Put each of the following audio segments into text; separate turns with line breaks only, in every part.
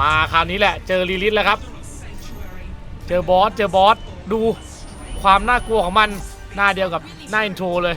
มาคราวนี้แหละ เจอลีลิทแล้วครับ เจอบอส เจอบอส ดูความน่ากลัวของมันหน้าเดียวกับหน้าอินโทรเลย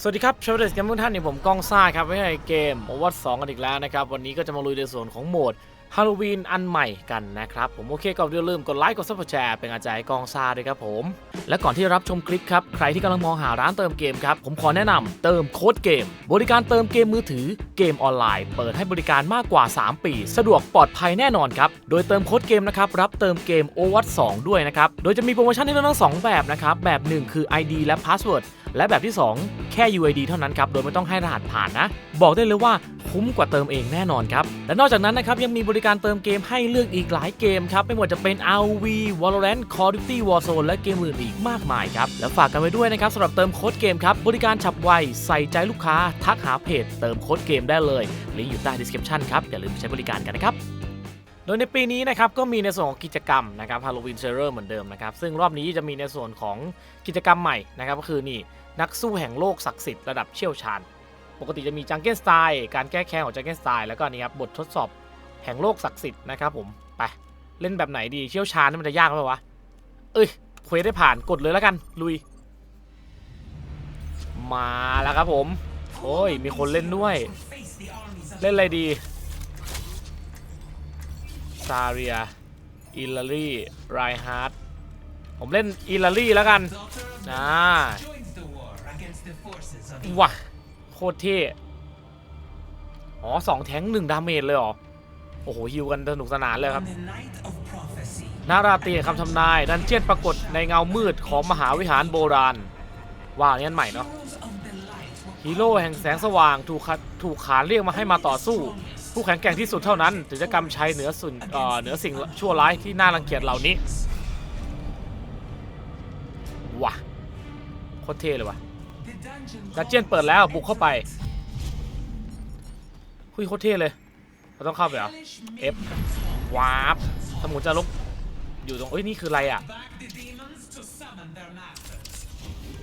สวัสดีครับชาวเดสเกมทุกท่านนี่ผมก้องซ่าครับไม่ใช่เกมโอวัตสองกันอีกแล้วนะครับ วันนี้ก็จะมาลุยในส่วนของโหมด ฮาโลวีนอันใหม่กันนะครับผมโอเคก็อย่าลืมกดไลค์กดซับสไครต์เป็นกำลังใจให้กองซาด้วยครับผม และก่อนที่รับชมคลิปครับ ใครที่กำลังมองหาร้านเติมเกมครับ ผมขอแนะนำเติมโค้ดเกม บริการเติมเกมมือถือเกมออนไลน์ เปิดให้บริการมากกว่า 3 ปี สะดวกปลอดภัยแน่นอนครับ โดยเติมโค้ดเกมนะครับรับเติมเกม o w a t 2ด้วยนะครับโดยจะมีโปรโมชั่นให้เลือกทั้งสองแบบนะครับแบบหนึ่งคือ ID และ Password และแบบที่ 2 แค่ UID เท่านั้นครับโดยไม่ต้องให้รหัสผ่านนะ บอกได้เลยว่า คุ้มกว่าเติมเองแน่นอนครับ และนอกจากนั้นนะครับยังมีบริการเติมเกมให้เลือกอีกหลายเกมครับ ไม่ว่าจะเป็น RV Valorant Call of Duty Warzone และเกมอื่นอีกมากมายครับ แล้วฝากกันไว้ด้วยนะครับสำหรับเติมโค้ดเกมครับ บริการฉับไว ใส่ใจลูกค้า ทักหาเพจ เติมโค้ดเกมได้เลยลิงก์อยู่ใต้ description ครับอย่าลืมไปใช้บริการกันนะครับโดยในปีนี้นะครับก็มีในส่วนของกิจกรรมนะครับ Halloween s e r e r เหมือนเดิมนะครับซึ่งรอบนี้จะมีในส่วนของกิจกรรมใหม่นะครับก็คือนี่นักสู้แห่งโลกศักดิ์สิทธิ์ระดับเชี่ยวชาญ ปกติจะมีจังเก้นสไตล์การแก้แค้นของจังเก้นสไตล์แล้วก็นี่ครับบททดสอบแห่งโลกศักดิ์สิทธิ์นะครับผมไปเล่นแบบไหนดีเชี่ยวชาญนี่มันจะยากไหมวะเอ้ยเควสได้ผ่านกดเลยแล้วกันลุย มาแล้วครับผมโอ้ยมีคนเล่นด้วย เล่นอะไรดีซาเรียอิลลารีไรฮาร์ดผมเล่นอิลลารีแล้วกันอ่าว้า โคตรเท่ อ๋อสองแทงหนึ่งดาเมจเลยเหรอ โอ้โหฮิวกันสนุกสนานเลยครับ นาราตีคำทำนาย ดันเจียนปรากฏในเงามืดของมหาวิหารโบราณ ว่าอันนี้อันใหม่เนาะฮีโร่แห่งแสงสว่างถูกถูกขานเรียกมาให้มาต่อสู้ ผู้แข็งแกร่งที่สุดเท่านั้นถึงจะกำชัยเหนือสุนเหนือสิ่งชั่วร้ายที่น่ารังเกียจเหล่านี้ว้าโคตรเท่เลยว่ะ ดันเจียนเปิดแล้วบุกเข้าไปคุยโคตรเท่เลย เราต้องเข้าไปเหรอ F วาร์ปสมุนจะลบอยู่ตรงเอ้ยนี่คืออะไรอะ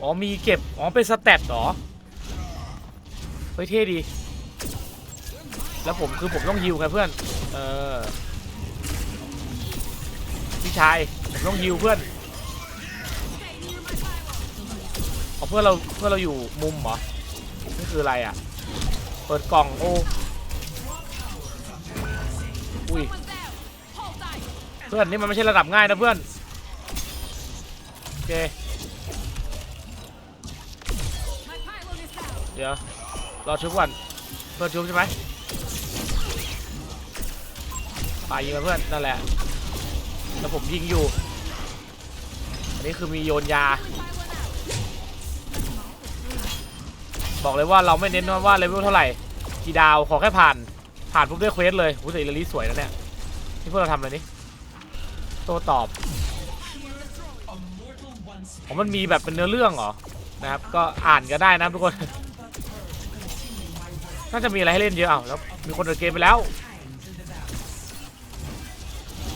อ๋อมีเก็บ อ๋อเป็นสแตทเหรอ เฮ้ยเท่ดี แล้วผมคือผมต้องฮิวกันเพื่อน เออพี่ชายผมต้องฮิวเพื่อน เพื่อเราเพื่อเราอยู่มุมเหรอนี่คืออะไรอะ เปิดกล่องโอ้อุ้ยเพื่อนนี่มันไม่ใช่ระดับง่ายนะเพื่อนโอเคเดี๋ยวรอชุบก่อนเพื่อนชุบใช่ไหมไปยิงเพื่อนนั่นแหละแล้วผมยิงอยู่อันนี้คือมีโยนยา บอกเลยว่าเราไม่เน้นว่าเลเวลเท่าไหร่กี่ดาวขอแค่ผ่าน ผ่านปุ๊บได้เควสเลยอุ้ยแต่อิลลี่สวยนะเนี่ยนี่พวกเราทำอะไรนี่โตตอบอ๋อมันมีแบบเป็นเนื้อเรื่องเหรอนะครับก็อ่านก็ได้นะทุกคนน่าจะมีอะไรให้เล่นเยอะเอาแล้วมีคนเดินเกมไปแล้ว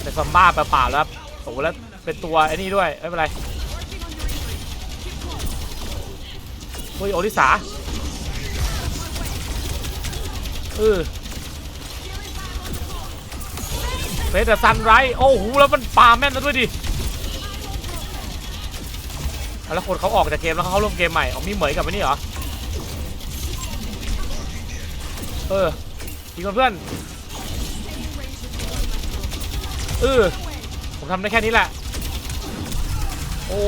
แต่ซอมบ้าเปล่าๆแล้วครับโอ้โหแล้วเป็นตัวไอ้นี่ด้วยไม่เป็นไรเฮ้ยโอริสา เออเฟสแต่ซันไรโอ้โหแล้วมันปาแม่นแล้วด้วยดิแล้วคนเขาออกจากเกมแล้วเขาเข้าร่วมเกมใหม่เอามีเหมยกับไปนี่เหรอเอออีกคนเพื่อนเออผมทำได้แค่นี้แหละโอ้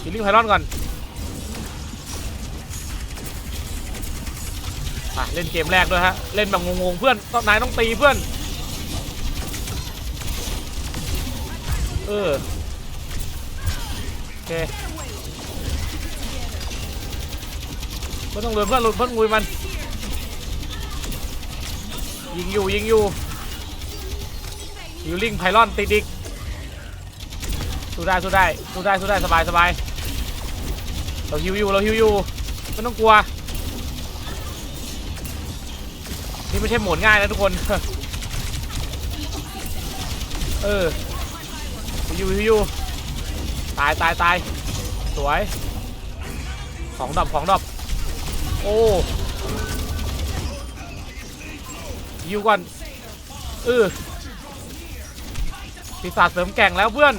คิลลิ่งไพลอนก่อน่ะเล่นเกมแรกด้วยฮะ เล่นแบบงงๆเพื่อนต้องนายต้องตีเพื่อน เออ โอเคเพื่อนต้องเลยเพื่อนลุดเพื่อนงุยมัน ยิงอยู่ยิงอยู่ฮิลลิ่งไพลอนติดอีกสู้ได้สู้ได้สู้ได้สู้ได้สบายสบายเราฮิวอยู่เราฮิวอยู่ไม่ต้องกลัว นี่ไม่ใช่โหมดง่ายนะทุกคน เออฮิวฮิวอยู่ตายตายตายสวย ของดรอปของดรอปโอ้ยิวก่อนเออปีศาจเสริมแกร่งแล้วเพื่อน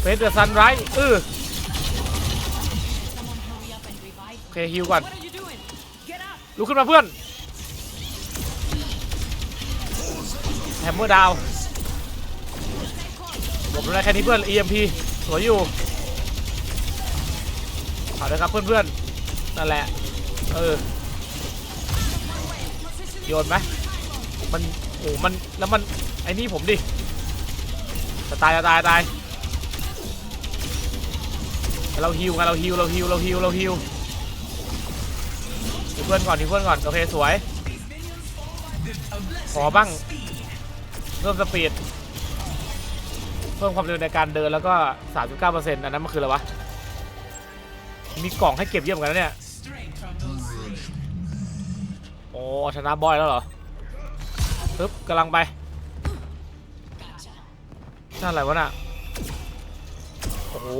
เฟสเดอร์ซันไรเออโอเคฮิวก่อน
What are you doing? Get up!
ลุกขึ้นมาเพื่อน แฮมเมอร์ดาวหลบได้แค่นี้เพื่อน EMP สวยอยู่เอาเลยครับเพื่อนๆ นั่นแหละ เออ โยนไหมมัน โอ้มัน แล้วมัน ไอ้นี่ผมดิจะตายจะตายตาย เราฮิวไงเราฮิวเราฮิวเราฮิวเราฮิวเพื่อนก่อนเพื่อนก่อน โอเค สวย ขอบ้าง พิ่มสปีด เพิ่มความเร็วในการเดินแล้วก็ 39%อันนั้นมันคืออะไรวะ มีกล่องให้เก็บเยี่ยมกันนะเนี่ย โอ้ชนะบอยแล้วเหรอปึ๊บกำลังไปนั่นอะไรวะน่ะ โอ้โห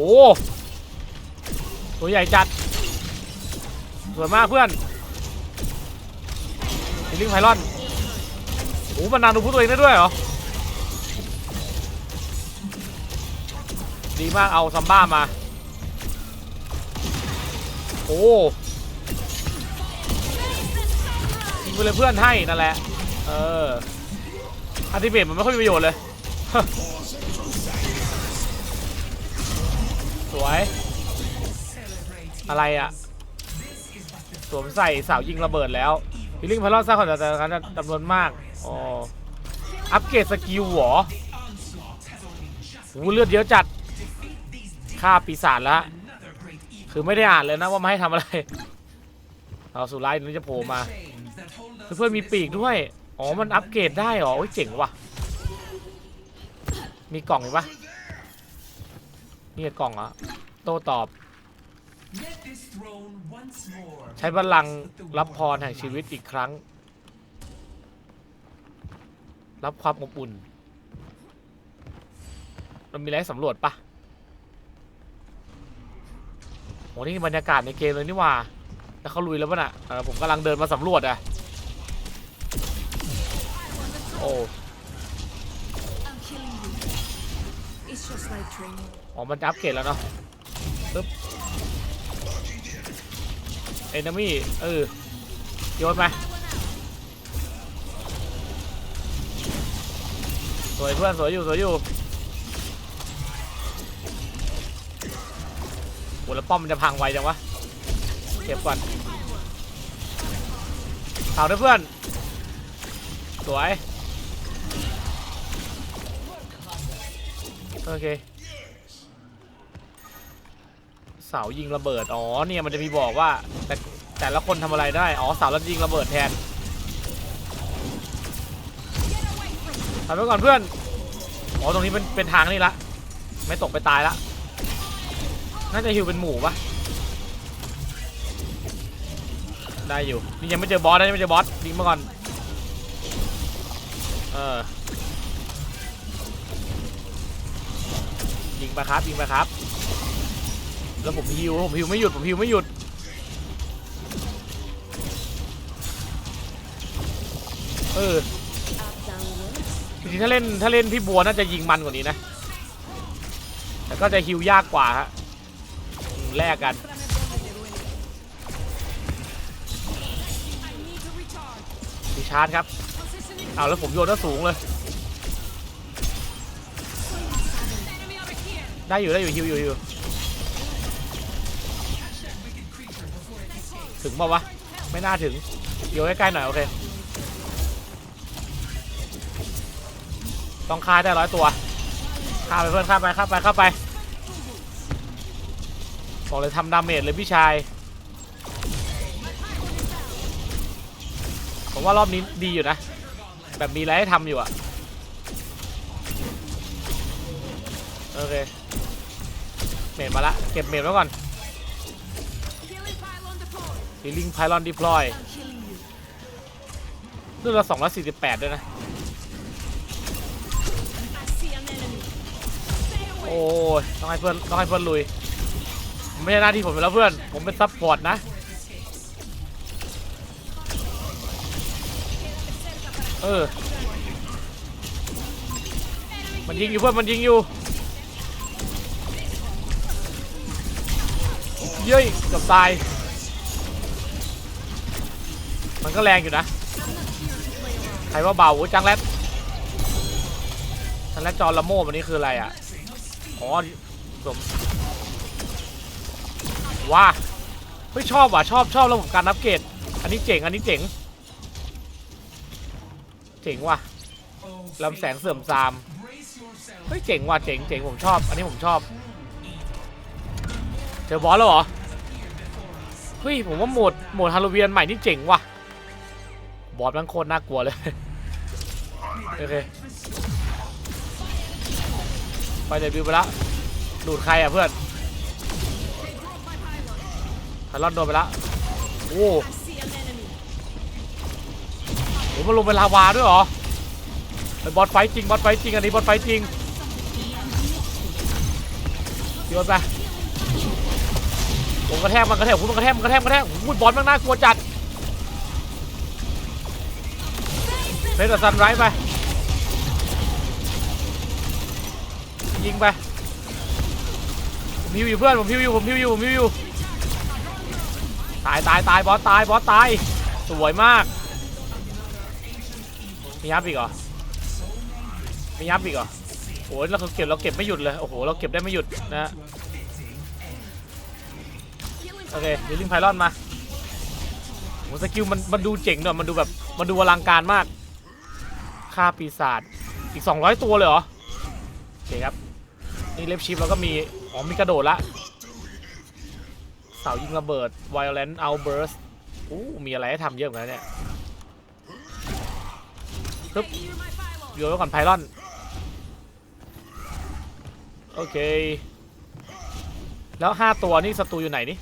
ตัวใหญ่จัด สวยมากเพื่อนลิงไพลอนโอ้โหมันนานดูพูดตัวเองได้ด้วยเหรอ ดีมากเอาซัมบ้ามา โอ้ยิงไปเลยเพื่อนให้นั่นแหละ เอออันติเบตมันไม่ค่อยมีประโยชน์เลย สวย อะไรอะ สวมใส่สาวยิงระเบิดแล้วฮิลลิ่งพลอนสร้างความแต่การจำนวนมากอ๋ออัปเกรดสกิลหรอโอ้เลือดเยอะจัด ฆ่าปีศาจแล้วคือไม่ได้อ่านเลยนะว่ามาให้ทำอะไร เอาสุไลน์นี้จะโผล่มา เพื่อนมีปีกด้วย อ๋อ มันอัปเกรดได้เหรอ โอ้ยเจ๋งว่ะ มีกล่องอีกปะนี่กล่องเหรอโต้ตอบ ใช้พลังรับพรแห่งชีวิตอีกครั้ง รับความอบอุ่นมันมีอะไรสำรวจปะ โหนี่บรรยากาศในเกมเลยนี่ว่าแล้วเขาลุยแล้วป่ะน่ะเออผมกำลังเดินมาสำรวจอะโอ้
I'm killing you. It's just like training.
อ๋อมันอัปเกรดแล้วเนาะปึ๊บเอนมี่เออโยนไปสวยเพื่อนสวยอยู่สวยอยู่ โหแล้วป้อมมันจะพังไวจังวะเก็บก่อนเผาด้วยเพื่อน สวย โอเค เสายิงระเบิด อ๋อ เนี่ยมันจะมีบอกว่า แต่แต่ละคนทำอะไรได้ อ๋อ เสาแล้วยิงระเบิดแทนทำไปก่อนเพื่อน อ๋อ ตรงนี้เป็นเป็นทางนี่ละ ไม่ตกไปตายละ น่าจะฮิวเป็นหมู่ปะได้อยู่นี่ยังไม่เจอบอสนะยังไม่เจอบอสยิงมาก่อนเออยิงไปครับยิงไปครับ แล้วผมฮิวผมฮิวไม่หยุดผมฮิวไม่หยุดเออจริงๆถ้าเล่นถ้าเล่นพี่บัวน่าจะยิงมันกว่านี้นะแต่ก็จะฮิวยากกว่าฮะ แลกกัน
I need to recharge.
มีชาร์จครับเอาแล้วผมโยนก็สูงเลย ได้อยู่ได้อยู่ฮิวอยู่ฮิวถึงป่าวะ ไม่น่าถึงโยนใกล้ๆหน่อย โอเค ต้องฆ่าได้ร้อยตัวฆ่าไปเพื่อนฆ่าไปฆ่าไปฆ่าไป บอกเลยทำดาเมจเลยพี่ชาย ผมว่ารอบนี้ดีอยู่นะ แบบมีอะไรให้ทำอยู่อะโอเค เมจมาละ เก็บเมจไว้ก่อนฮีลิงไพลอนดิพลอยเรื่องละ248ด้วยนะ โอ้ยต้องให้เพื่อนต้องให้เพื่อนลุย ไม่ใช่หน้าที่ผมแล้วเพื่อน ผมเป็นซับพอร์ตนะ เออ มันยิงอยู่เพื่อน มันยิงอยู่ เย้ยกับตาย มันก็แรงอยู่นะ ใครว่าเบาจังแรดจังแรดจอร์ละโม่วันนี้คืออะไรอะ อ๋อสม ว้าเฮ้ยชอบว่ะชอบชอบระบบการอัปเกรดอันนี้เจ๋งอันนี้เจ๋ง เจ๋งว่ะลำแสงเสื่อมซามเฮ้ยเจ๋งว่ะเจ๋งเจ๋งผมชอบ อันนี้ผมชอบเจอบอสแล้วเหรอเฮ้ยผมว่าโหมดโหมดฮาโลวีนใหม่นี่เจ๋งว่ะบอสมันโคตรน่ากลัวเลยโอเคไปเดบิวต์ไปละดูดใครอะเพื่อน ไพลอนโดนไปละโอ้
I see an enemy.
โหมันลงเป็นลาวาด้วยเหรอเป็นบอสไฟจริงบอสไฟจริงอันนี้บอสไฟจริงโยนไปผมกระแทกมันกระแทกคุณมันกระแทกมันกระแทกกระแทกอุ้ยบอสมันน่ากลัวจัดเพชรซันไรไปยิงไปผมพิวอยู่เพื่อนผมพิวอยู่ผมพิวอยู่ผมพิวอยู่ ตายตายตายบอสตายบอสตายสวยมาก มียับอีกเหรอมียับอีกเหรอโอ้ยเราเก็บเราเก็บไม่หยุดเลยโอ้โหเราเก็บได้ไม่หยุดนะโอเคเดลิงไพลอนมาโหสกิลมันมันดูเจ๋งด้วยมันดูแบบมันดูอลังการมากฆ่าปีศาจอีก 200 ตัวเลยเหรอโอเคครับนี่เล็บชิปแล้วก็มีอ๋อมีกระโดดละ สายิงระเบิด Violent Outburst อู้มีอะไรให้ทำเยอะเหมือนกันเนี่ยปึ๊บโยนไว้ก่อนไพลอน โอเค แล้ว 5 ตัวนี่ศัตรูอยู่ไหนนี่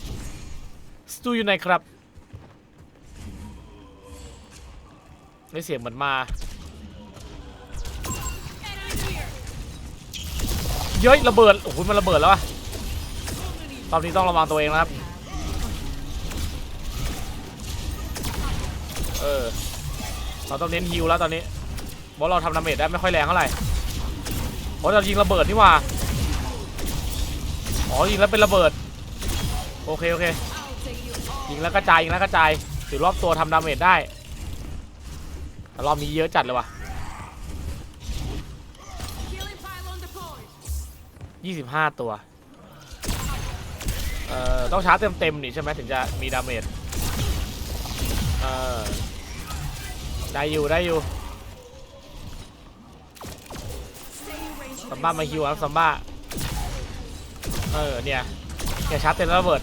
ศัตรูอยู่ไหนครับได้เสียงเหมือนมา เย้ยระเบิด โอ้โหมันระเบิดแล้วอะตอนนี้ต้องระวังตัวเองนะครับ เออ เราต้องเน้นฮิวแล้วตอนนี้เพราะเราทำดาเมจได้ไม่ค่อยแรงเท่าไหร่เพราะเรายิงระเบิดนี่หว่า อ๋อยิงแล้วเป็นระเบิด โอเคโอเค ยิงแล้วกระจายยิงแล้วกระจายถือรอบตัวทำดาเมจได้แต่รอบนี้เยอะจัดเลยว่ะ
Killing pylon deployed.
25ตัว เอ่อ ต้องชาร์จเต็มๆนี่ใช่ไหมถึงจะมีดาเมจ เอ่อ ได้อยู่ได้อยู่
Stay in range.
ซัมบ้ามาฮิวครับซัมบ้าเออเนี่ยแกชาร์จเต็มแล้วระเบิด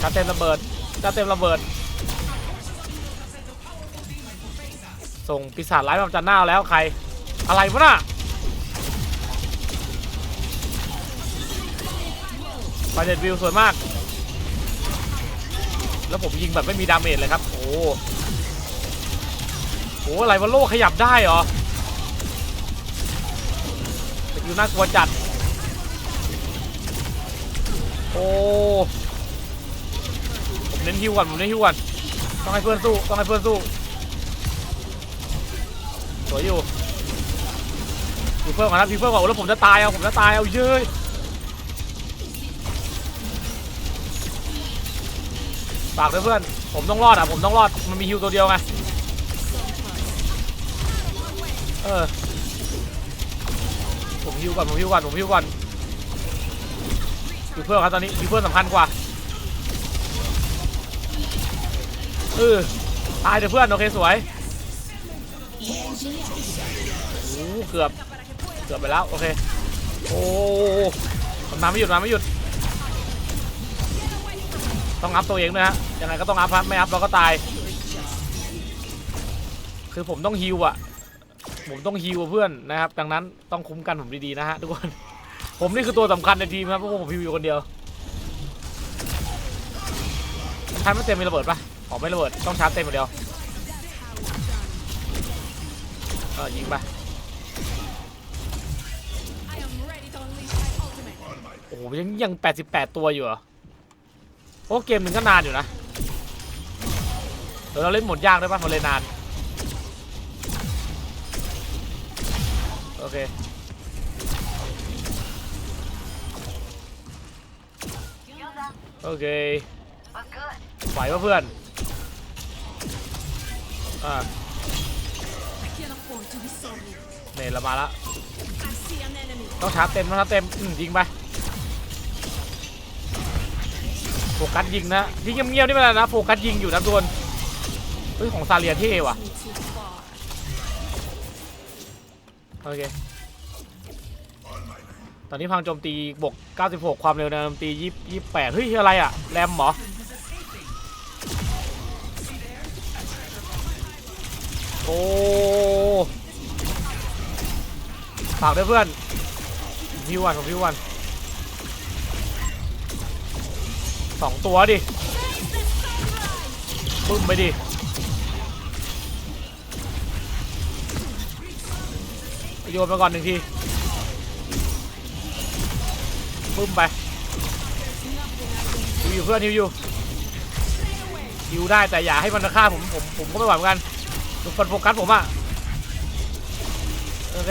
ชาร์จเต็มระเบิดชาร์จเต็มระเบิด ส่งปีศาจร้ายมาจันหน้าเอาแล้วใคร อะไรวะน่ะไฟเด็ดวิวสวยมาก แล้วผมยิงแบบไม่มีดาเมจเลยครับ โอ้โหโอ้โหอะไรวะโลกขยับได้เหรอสกิลน่ากลัวจัด โอ้ผมเน้นฮิวก่อนผมเน้นฮิวก่อนต้องให้เพื่อนสู้ต้องให้เพื่อนสู้สวยอยู่พีเพิ่มก่อนนะพีเพิ่มก่อนโอ้แล้วผมจะตายเอาผมจะตายเอาเย้ย ฝากด้วยเพื่อน ผมต้องรอดอะ ผมต้องรอด มันมีฮิวตัวเดียวไง เออ ผมฮิวก่อน ผมฮิวก่อน ผมฮิวก่อนฮิวเพื่อนครับตอนนี้ฮิวเพื่อนสำคัญกว่า เออ ตายเดี๋ยวเพื่อน โอเคสวยโอ้เกือบ เกือบไปแล้ว โอเค โอ้มันมาไม่หยุดมาไม่หยุด ต้องอัพตัวเองด้วยฮะยังไงก็ต้องอัพครับไม่อัพเราก็ตาย คือผมต้องฮิวอะผมต้องฮิวเพื่อนนะครับ ดังนั้นต้องคุ้มกันผมดีๆนะฮะทุกคน ผมนี่คือตัวสำคัญในทีมครับเพราะผมฮิวอยู่คนเดียวใช้ไม่เต็มมีระเบิดปะอ๋อไม่ระเบิดต้องชาร์จเต็มอย่างเดียวเออยิงไปโอ้โหยังยัง 88 ตัวอยู่เหรอ โอ้เกมหนึ่งก็นานอยู่นะเดี๋ยวเราเล่นหมดยากได้ป่ะมันเลยนาน โอเค โอเคไหวป่ะเพื่อน อ่า
I can't afford to be sorry.
เนรามาแล้วต้องชาร์จเต็มต้องชาร์จเต็มยิงไป ฟกัสยิงนะยิงเงียบๆนี่ไม่เป็นไรนะโฟกัสยิงอยู่นะทุกคนเฮ้ยของซาเลียเท่ว่ะโอเคตอนนี้พังโจมตีบวก 96 ความเร็วในโจมตี20 28เฮ้ยอะไรอะแรมเหรอโอ้ฝากด้วยเพื่อนพิววันของพิววัน สองตัวดิปึ้มไปดิโยนไปก่อนหนึ่งทีปึ้มไปอยู่เพื่อนฮิวอยู่ฮิวได้แต่อย่าให้มันฆ่าผมผมผมก็ไม่ไหวเหมือนกันทุกคนโฟกัสผมอะโอเค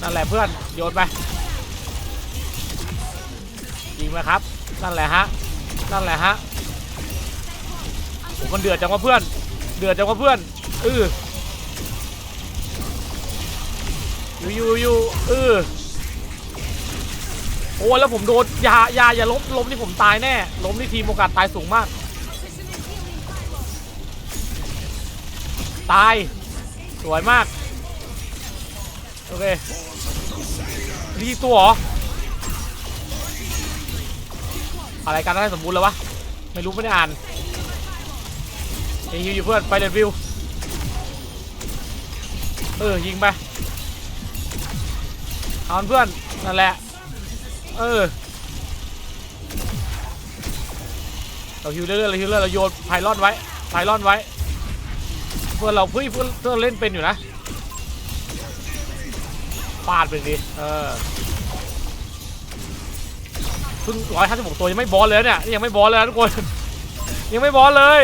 นั่นแหละเพื่อนโยนไป ยิงไปครับ นั่นแหละฮะ นั่นแหละฮะผมมันเดือดจังวะเพื่อน เดือดจังวะเพื่อนเอออยู่อยู่อยู่เออโอ้แล้วผมโดนอย่าอย่าอย่าล้มล้มนี่ผมตายแน่ล้มนี่ทีมโอกาสตายสูงมาก ตาย สวยมาก โอเครีตัวเหรอ อะไรกันได้สมบูรณ์แล้ววะ ไม่รู้ไม่ได้อ่านเฮ้ยฮิวอยู่เพื่อนไปเรดวิว เออ ยิงไปเอามันเพื่อนนั่นแหละ เออ เราฮิวเรื่อยๆเราฮิวเรื่อยๆเราโยนไพลอนไว้ไพลอนไว้ เพื่อนเราเพื่อนเพื่อนเพื่อนเล่นเป็นอยู่นะปาดไปดิเออ พิ่งร้อยห้าสิบหกตัวยังไม่บอลเลยเนี่ยนี่ยังไม่บอลเลยนะทุกคน ยังไม่บอลเลย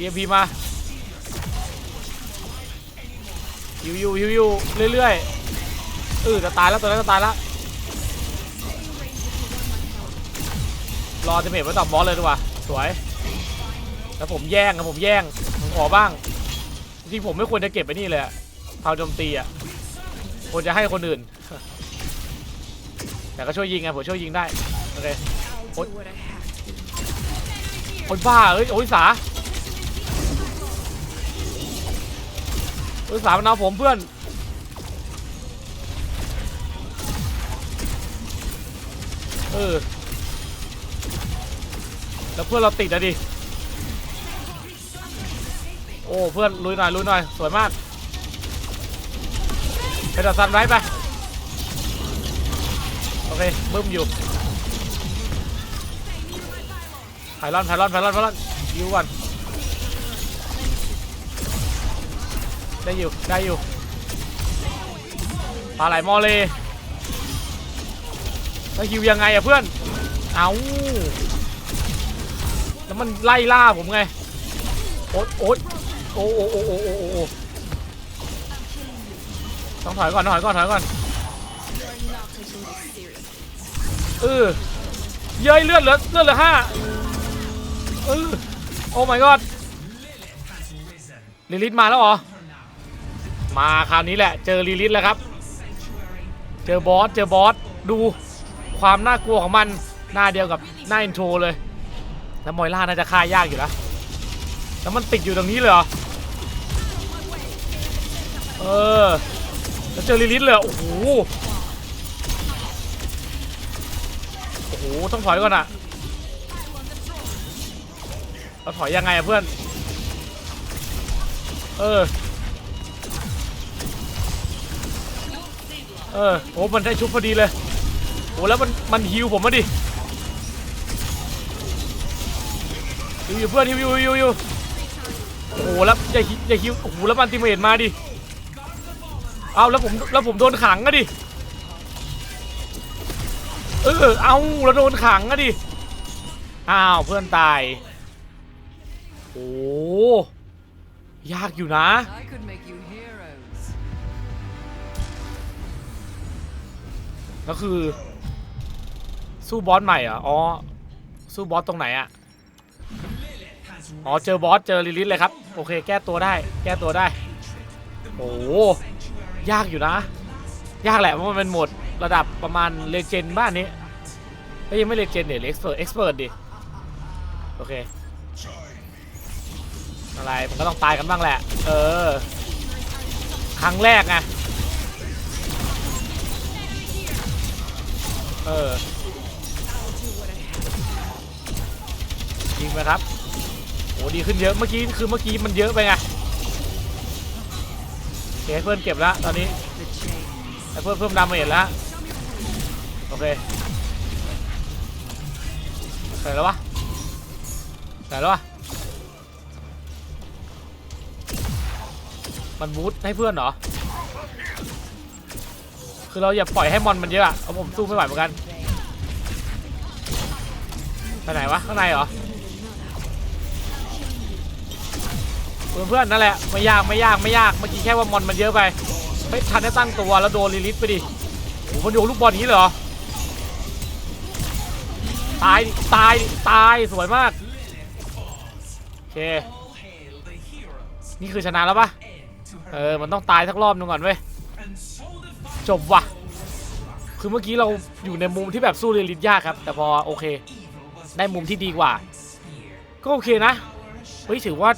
EMP มาฮิวยูฮิวยูเรื่อยๆเออจะตายแล้วตัวนั้นจะตายแล้วรอจะเมทไว้ต่อบอสเลยดีกว่าสวยแล้วผมแย่งนะผมแย่งผมขอบ้างจริงผมไม่ควรจะเก็บไปนี่เลยอะเผาโจมตีอะควรจะให้คนอื่น แต่ก็ช่วยยิงไงผมช่วยยิงได้ โอเค
I'll do what I have to.
คนบ้าเอ้ยโอ้ยสาโอ้ยสามันเอาผมเพื่อน เออ แล้วเพื่อนเราติดอะดิ โอ้ เพื่อนลุยหน่อยลุยหน่อย สวยมากไปดัดซันไรไปโอ เคบึ้มอยู่ไพลอนไพลอนไพลอนไพลอนยิวก่อนได้อยู่ได้อยู่ปลาไหลมอเลยแล้วฮิวยังไงอะเพื่อนเอาแล้วมันไล่ล่าผมไงโอ๊ยโอ๊ยโอ้โอ้โอ้โอ้โอ้โอ้โอ้ต้องถอยก่อนถอยก่อนถอยก่อน เออเย้ยเลือดเหลือเลือดเหลือห้าเออโอ้ my god ลิลิทมาแล้วเหรอ มาคราวนี้แหละ เจอลิลิทแล้วครับ เจอบอส เจอบอส ดูความน่ากลัวของมัน หน้าเดียวกับหน้าอินโทรเลย แล้วมอยล่าน่าจะฆ่ายากอยู่นะแล้วมันติดอยู่ตรงนี้เลยเหรอ เออ แล้วเจอลิลิทเลย โอ้โห โอ้โหต้องถอยก่อนอะเราถอยยังไงอะเพื่อน เออ เออโอ้มันได้ชุบพอดีเลยโอ้แล้วมันมันฮิวผมมาดิฮิวอยู่เพื่อนฮิวอยู่ฮิวอยู่โอ้โหแล้วอย่าฮิอย่าฮิวโอ้โหแล้วมันติเมตมาดิ เอาแล้วผมแล้วผมโดนขังอะดิ อเออเอาแล้วโดนขังอะดิ อ้าวเพื่อนตาย โอ้ยากอยู่นะ
I could make you heroes.
แล้วคือ สู้บอสใหม่เหรออ๋อ สู้บอสตรงไหนอะ อ๋อ เจอบอส เจอลิลิทเลยครับ โอเค แก้ตัวได้ แก้ตัวได้ โอ้ยากอยู่นะ ยากแหละเพราะมันเป็นหมดระดับประมาณเลเจนด์บ้านนี้ เฮ้ยยังไม่เลเจนเดี๋ยวเอ็กซ์เพรสเอ็กซ์เพรสดิ โอเค อะไรมันก็ต้องตายกันบ้างแหละ เออ ครั้งแรกไงเออ ยิงไปครับโอ้ดีขึ้นเยอะ เมื่อกี้คือเมื่อกี้มันเยอะไปไงโอเคเพื่อนเก็บแล้วตอนนี้เพิ่มเพิ่มดาเมจแล้ว โอเค ส่แล้ววะใส่แล้ววะมันบูทให้เพื่อนเหรอ คือเราอย่าปล่อยให้มอนมันเยอะอะเอาผมสู้ไม่ไหวเหมือนกันไปไหนวะข้างในเหรอเพื่อนเพื่อนนั่นแหละไม่ยากไม่ยากไม่ยากเมื่อกี้แค่ว่ามอนมันเยอะไปไม่ทันได้ตั้งตัวแล้วโดนลิลิทไปดิโอ้โหมันโยนลูกบอลนี้เลยเหรอ ตายตายตายสวยมากโอเคนี่คือชนะแล้วปะเออมันต้องตายสักรอบนึงก่อนเว้ยจบว่ะ คือเมื่อกี้เราอยู่ในมุมที่แบบสู้ลิลิทยากครับ แต่พอโอเค ได้มุมที่ดีกว่า ก็โอเคนะเฮ้ยถือว่า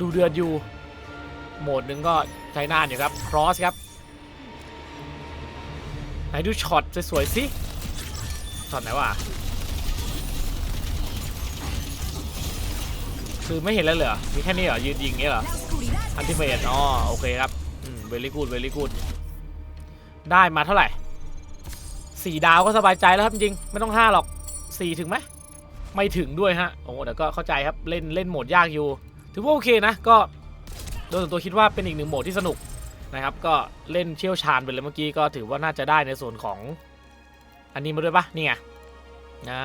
ดูเดือดอยู่ โหมดหนึ่งก็ใช้นานอยู่ครับครอสครับไหนดูช็อตสวยๆสิช็อตไหนวะ คือไม่เห็นแล้วเหรอ มีแค่นี้เหรอ ยืนยิงอย่เงี้ยเหรอ อันติเมตอ๋อโอเคครับอืมเวลี่กูดเวลี่กูดได้มาเท่าไหร่สี่ดาวก็สบายใจแล้วครับจริง ไม่ต้องห้าหรอกสี่ถึงไหม ไม่ถึงด้วยฮะ โอ้แต่ก็เข้าใจครับ เล่นเล่นโหมดยากอยู่ ถือว่าโอเคนะ ก็โดยส่วนตัวคิดว่าเป็นอีกหนึ่งโหมดที่สนุกนะครับ ก็เล่นเชี่ยวชาญไปเลยเมื่อกี้ก็ถือว่าน่าจะได้ในส่วนของ อันนี้มาด้วยปะนี่ไงอ่า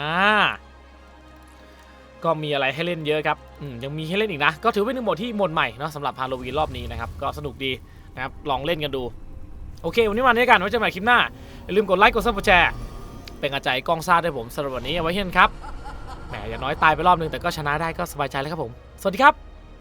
ก็มีอะไรให้เล่นเยอะครับยังมีให้เล่นอีกนะ ก็ถือเป็นหนึ่งโหมดที่โหมดใหม่เนาะสำหรับฮาโลวีนรอบนี้นะครับ ก็สนุกดีนะครับ ลองเล่นกันดู โอเค วันนี้มาในกันไว้เจอกันใหม่คลิปหน้า อย่าลืมกดไลค์กดซับสไครต์เป็นกำลังใจกองซ่าด้วยผมสำหรับวันนี้เอาไว้เห็นครับ แหม อย่างน้อยตายไปรอบนึงแต่ก็ชนะได้ก็สบายใจแล้วครับผม สวัสดีครับ